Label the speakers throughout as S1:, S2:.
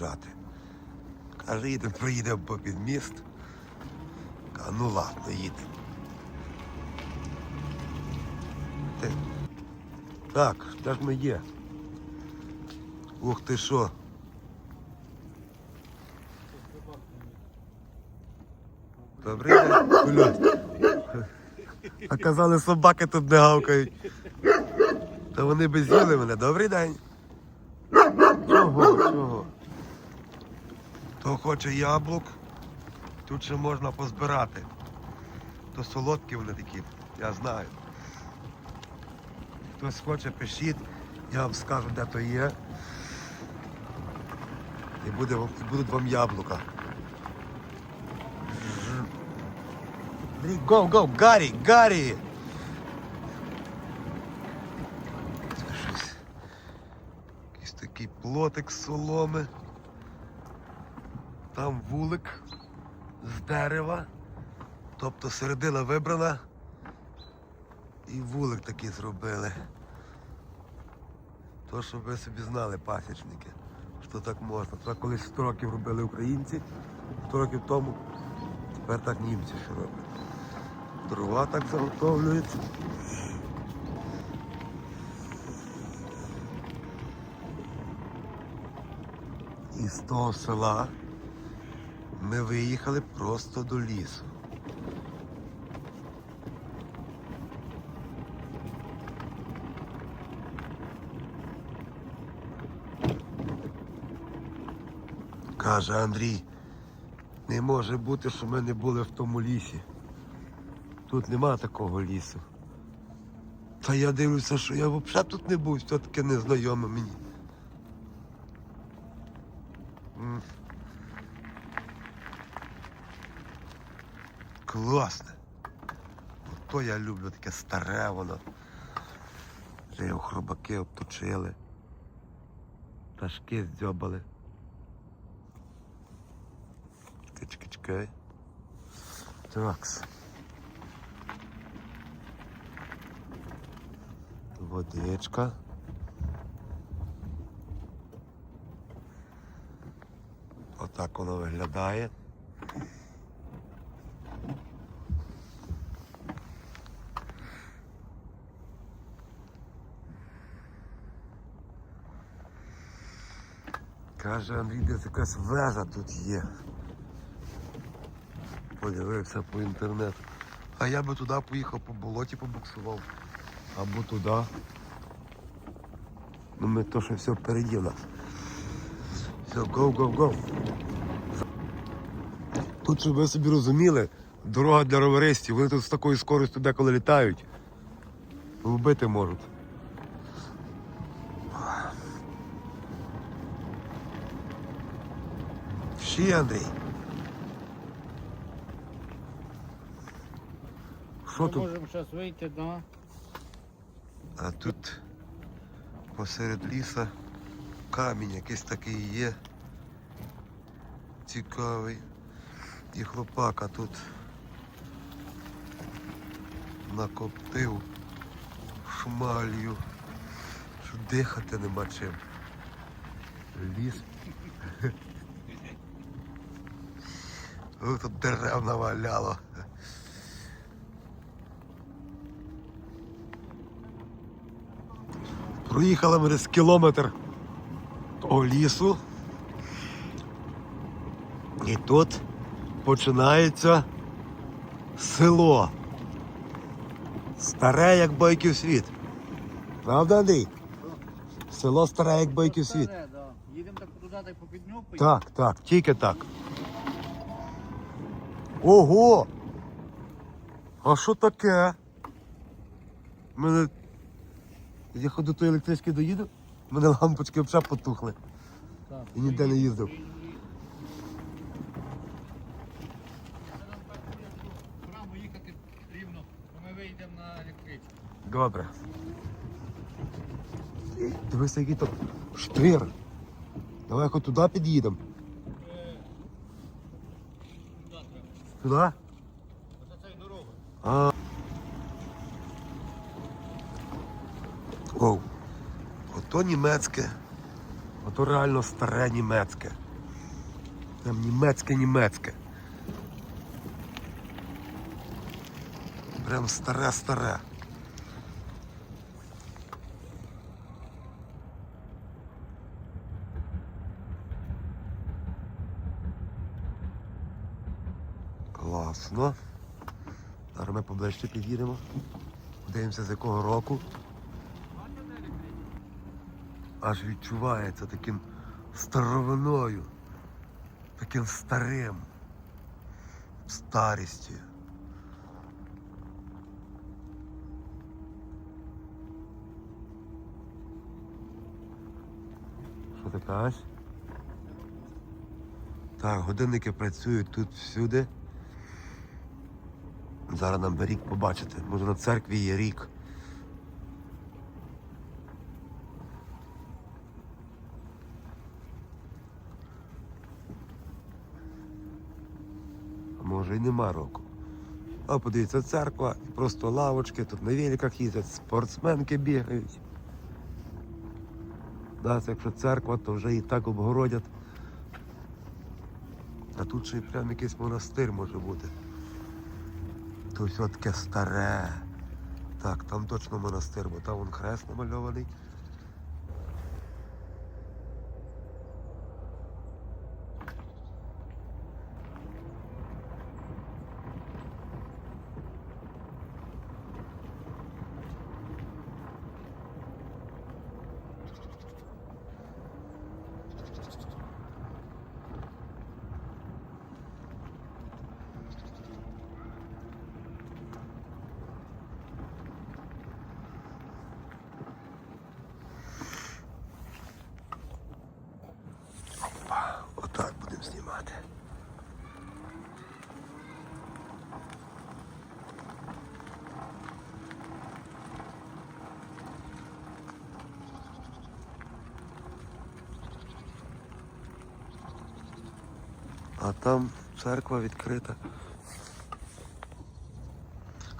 S1: Проїжджати. Каже, їдемо, проїдемо попід міст. Каже, ну ладно, їдемо. Так, де ж ми є? Ух ти що. Добрий день. А казали, собаки тут не гавкають. Та вони би з'їли мене. Добрий день. Чого, чого? Хто хоче яблук, тут ще можна позбирати. То солодкі вони такі, я знаю. Хтось хоче, пишіть, я вам скажу, де то є. І, буде, будуть вам яблука. Go, go, Гаррі, Гаррі! Якийсь такий плотик з соломи. Там вулик з дерева. Тобто середина вибрана. І вулик такий зробили. То, щоб ви собі знали, пасічники, що так можна. Це колись 100 років робили українці, 100 років тому. Тепер так німці що роблять. Дрова так заготовлюють. І з того села ми виїхали просто до лісу. Каже Андрій, не може бути, що ми не були в тому лісі. Тут нема такого лісу. Та я дивлюся, що я взагалі тут не був, все таке незнайоме мені. Класне. Ото я люблю таке старе воно. Вже його хробаки обточили. Пташки здьобали. Чекай, чекай, чекай. Такс. Водичка. Отак воно виглядає. Каже Андрій, десь якась вежа тут є. Подивився по інтернету. А я би туди поїхав по болоті побуксував. Або туди. Ну ми то, що все впереді нас. Все, go. Тут, щоб ви собі розуміли, дорога для роверистів. Вони тут з такою скоростю деколи літають. Вбити можуть. Всі, Андрій. Що
S2: Ми
S1: тут?
S2: можемо зараз вийти до
S1: А тут посеред ліса камінь якийсь такий є. Цікавий. І хлопака тут накоптив шмалью. Що дихати нема чим. Ліс. Ой, Тут дерев наваляло. Проїхали ми десь кілометр того лісу. І тут починається село. Старе, як бойків світ. Правда, Андрій? Село старе, як бойків світ.
S2: Їдемо так туди, так по піднюку.
S1: Так, так, тільки так. Ого! А що таке? Мене. Я ходу той електрички доїду, в мене лампочки взагалі потухли.
S2: Так.
S1: І ніде не їздив.
S2: То ми вийдемо на електричку.
S1: Добре. Дивися, який тут штвір. Давай хоч туди під'їдемо.
S2: Дорогою.
S1: А. Оу. Ото німецьке. Ото реально старе німецьке. Там німецьке німецьке. Прям старе-старе. Класно. Зараз ми поближче під'їдемо. Дивимося з якого року. Аж відчувається таким старовиною, таким старим, старістю. Що ти кажеш? Так, годинники працюють тут всюди. Зараз нам би рік побачити. Може на церкві є рік. А може і нема року. А подивіться, церква, і просто лавочки, тут на великах їздять, спортсменки бігають. Це якщо церква, то вже і так обгородять. А тут ще й прям якийсь монастир може бути. То все таке старе. Так, там точно монастир, бо там вон хрест намальований. Опа, отак будемо знімати. А там церква відкрита.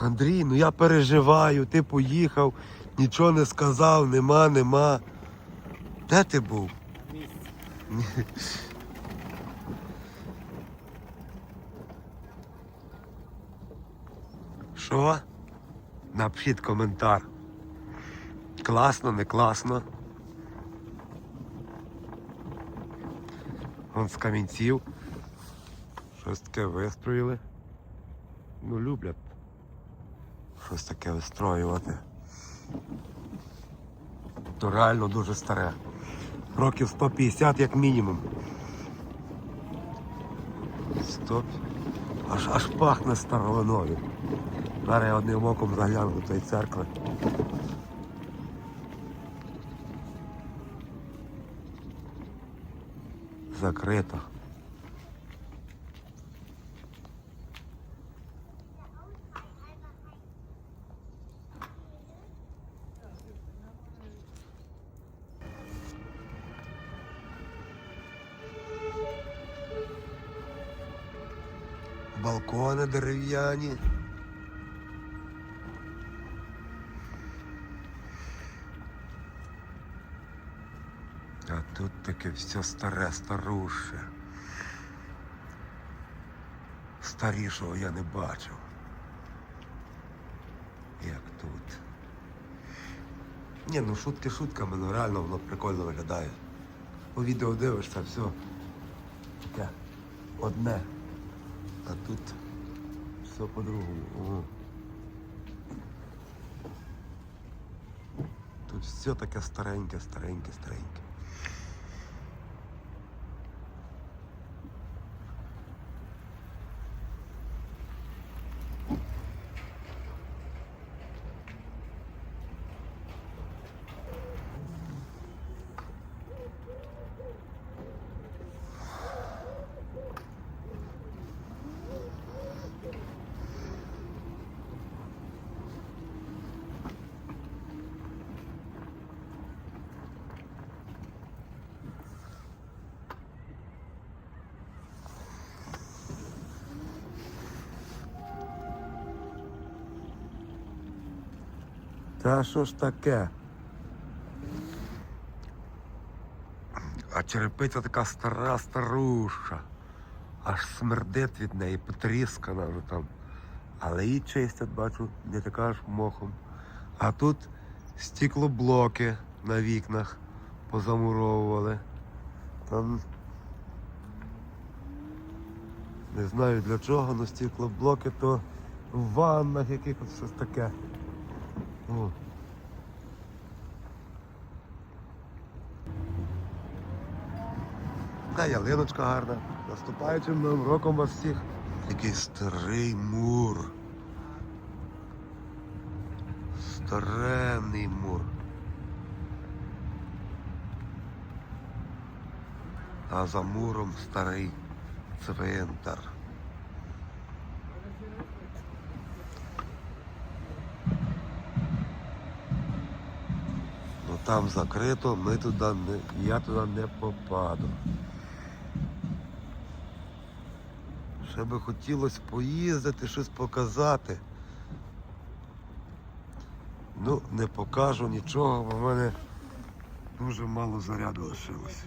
S1: Андрій, ну я переживаю, ти поїхав, нічого не сказав, нема, нема. Де ти був? Що? Напишіть коментар. Класно, не класно. Вон з камінців. Щось таке вистроїли. Ну, люблять. Щось таке вистроювати. То реально дуже старе. Років 150 як мінімум. 100. Аж аж пахне старовиною. Зараз я одним оком загляну до тої церкви. Закрито. Балкони дерев'яні. Таке все старе, старуще. Старішого я не бачив. Як тут. Ні, ну шутки шутками, ну реально воно прикольно виглядає. У відео дивишся, все. Таке одне. А тут все по-другому. Тут все таке стареньке, стареньке, стареньке. Та що ж таке? А черепиця така стара старуща. Аж смердить від неї, потріскана вже там. Але її чистять, бачу, не така аж мохом. А тут стеклоблоки на вікнах позамуровували. Там не знаю для чого, але стеклоблоки то в ваннах якихось щось таке. О. Та ялиночка гарна. Наступаючим новим роком вас всіх. Який старий мур. Старенний мур. А за муром старий цвинтар. Ну там закрито, ми туди не, я туди не попаду. Ще би хотілося поїздити, щось показати. Ну, не покажу нічого, бо в мене дуже мало заряду лишилось.